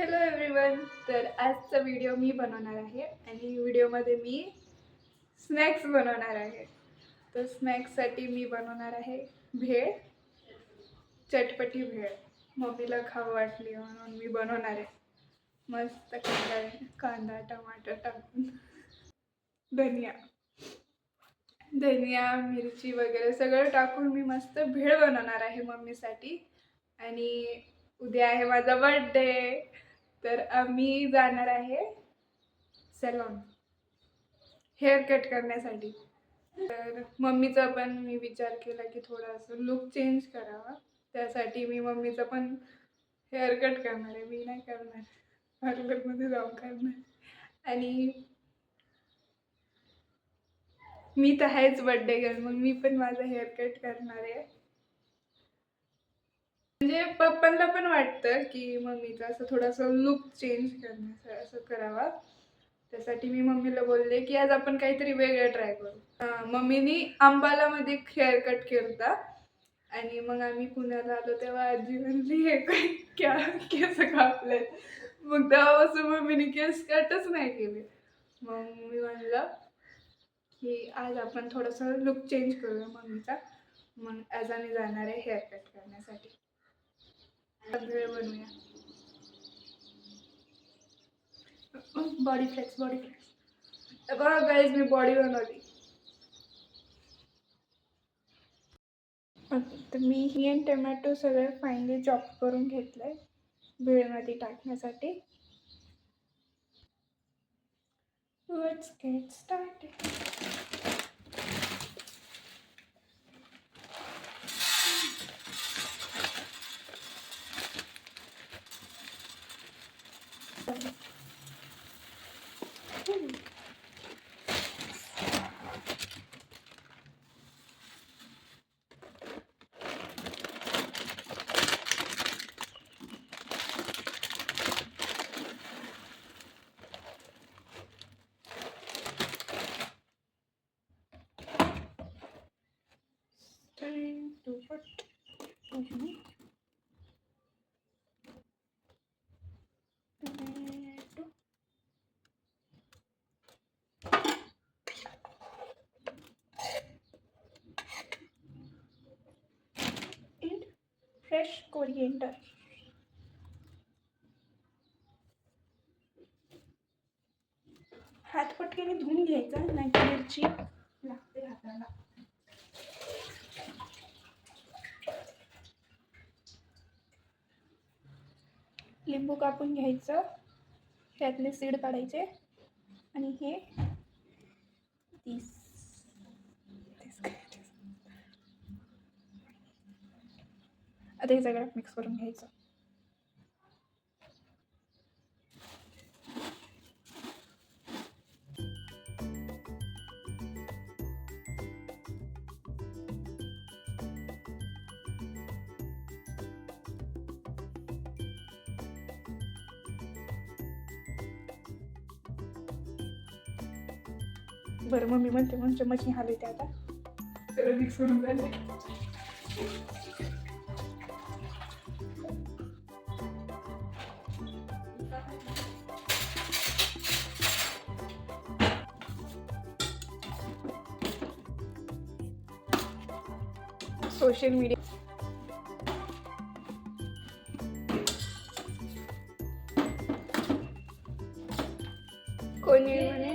Hello everyone तर आजचा video मी बनवणार आहे आणि व्हिडिओमध्ये मी स्नॅक्स बनवणार आहे. तर स्नॅक्ससाठी मी बनवणार आहे भेळ चटपटी भेळ. मम्मीला खाऊ वाटली म्हणून मी बनवणार आहे. मस्त कांदा कांदा टमाटर टाकून. धनिया धनिया मिरची वगैरे सगळं टाकून मी मस्त भेळ बनवणार आहे मम्मीसाठी. आणि उद्या आहे माझा बर्थडे तर आम्ही जाणार आहे सॅलॉन हेअर कट करण्यासाठी. तर मम्मीचा पण मी विचार केला की थोडा असं लुक चेंज करावा. त्यासाठी मी मम्मीचा पण हेअर कट करणार आहे. मी नाही करणार. पार्लरमध्ये जाऊन करणार. आणि मी तर आहेच बर्थडे गर्ल मग मी पण माझं हेअर कट करणार आहे. म्हणजे पप्पांना पण वाटतं की मम्मीचं असं थोडंसं लुक चेंज करण्याचं असं करावा. त्यासाठी मी मम्मीला बोलले की आज आपण काहीतरी वेगळं ट्राय करू. मम्मीनी अंबालामध्ये हेअर कट केलता. आणि मग आम्ही पुण्याला आलो तेव्हा आजी म्हणली हे काय क्या केस कापले मग तेव्हापासून मम्मीने केस कटच नाही केले. मग मी म्हणलं की आज आपण थोडंसं लुक चेंज करूया मम्मीचा. मग आज आम्ही जाणार आहे हेअर कट करण्यासाठी. बॉडी फ्लेक्स बॉडी फ्लेक्स बघा गाईज मी बॉडी बनवली तर मी ही आणि टमॅटो सगळे फाईनली चॉप करून घेतलंय भेळमध्ये टाकण्यासाठी. Let's get started. Fresh coriander. हात पटकेने धुवून घ्यायचा नाही मिरची लागते हाताला लिंबू कापून घ्यायचं त्यातले सीड काढायचे आणि हे तीस आता हे सगळं मिक्स करून घ्यायचं. बरं मग मी म्हणते म्हणून चमचनी हलवते आता. सगळं मिक्स करून झाले सोशल मीडिया कोणी म्हणे?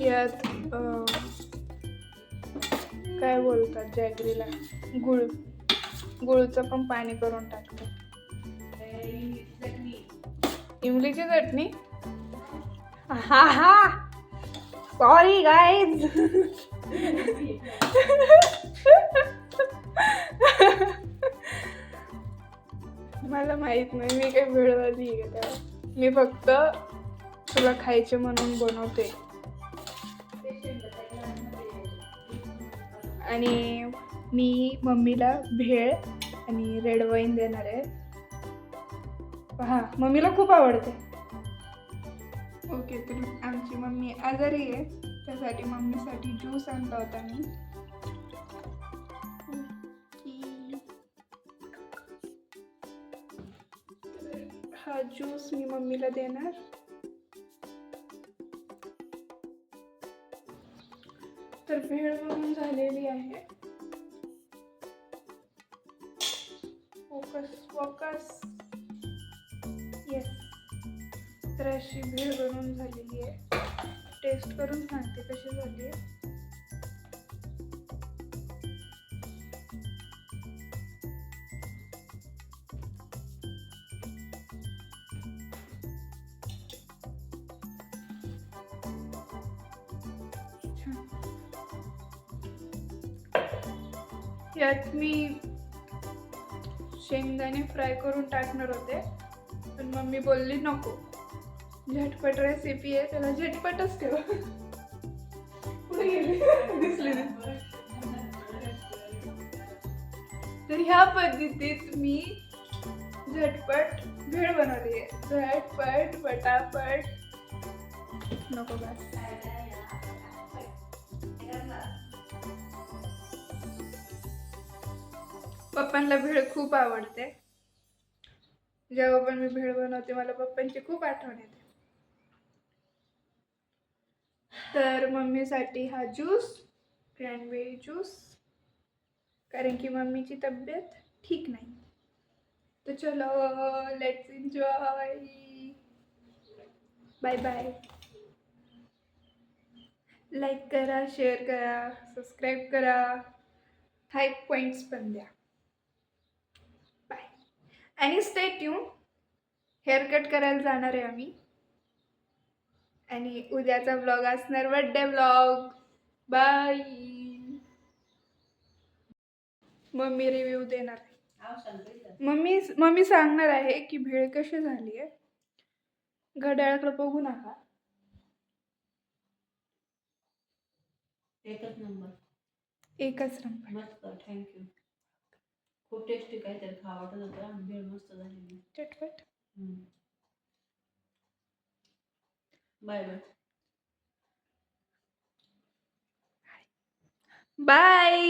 यात काय बोलतात जॅगरीला गुळ गुळचं पण पाणी करून टाकतात इमलीची चटणी? हा हा. सॉरी गाईज मला माहीत नाही मी काही वेळवादी आहे का मी फक्त तुला खायचे म्हणून बनवते. आणि मी मम्मीला भेळ आणि रेड वाईन देणार आहे. हां मम्मीला खूप आवडते. ओके तर आमची मम्मी आजारी आहे. त्यासाठी मम्मीसाठी ज्यूस आणला होता मी. हा ज्यूस मी मम्मीला देणार. तर भेळ म्हणून झालेली आहे. Focus focus. तर अशी भेळ बनवून झालेली आहे. टेस्ट करून सांगते कशी झाली आहे. यात मी शेंगदाणे फ्राय करून टाकणार होते. पण मम्मी बोलली नको. झटपट रेसिपी आहे त्याला झटपटच ठेव. पुढे गेली. दिसली नाही. तर ह्या पद्धतीत मी झटपट भेळ बनवली आहे झटपट पटापट. नको बस. पप्पांना भेळ खूप आवडते. जेव्हा पण मी भेळ बनवते मला पप्पांची खूप आठवण येते. तर मम्मीसाठी हा ज्यूस क्रॅनबेरी ज्यूस कारण की मम्मीची तब्येत ठीक नाही. तर चलो let's enjoy bye bye like करा शेअर करा सबस्क्राईब करा. हाय पॉईंट्स पण द्या. बाय आणि स्टे ट्यून हेअर कट करायला जाणार आहे आम्ही. आणि उद्याचा ब्लॉग असणार birthday blog by mummy review देणार मम्मी मम्मी सांगणार आहे की भेळ कशी झाली आहे. घड्याळाकडे बघू नका. एकच नंबर एकच नंबर मस्त थँक्यू खूप टेस्टी काहीतरी खावं वाटत होतं. आणि भेळ मस्त झालेली. चटपट. Bye bye bye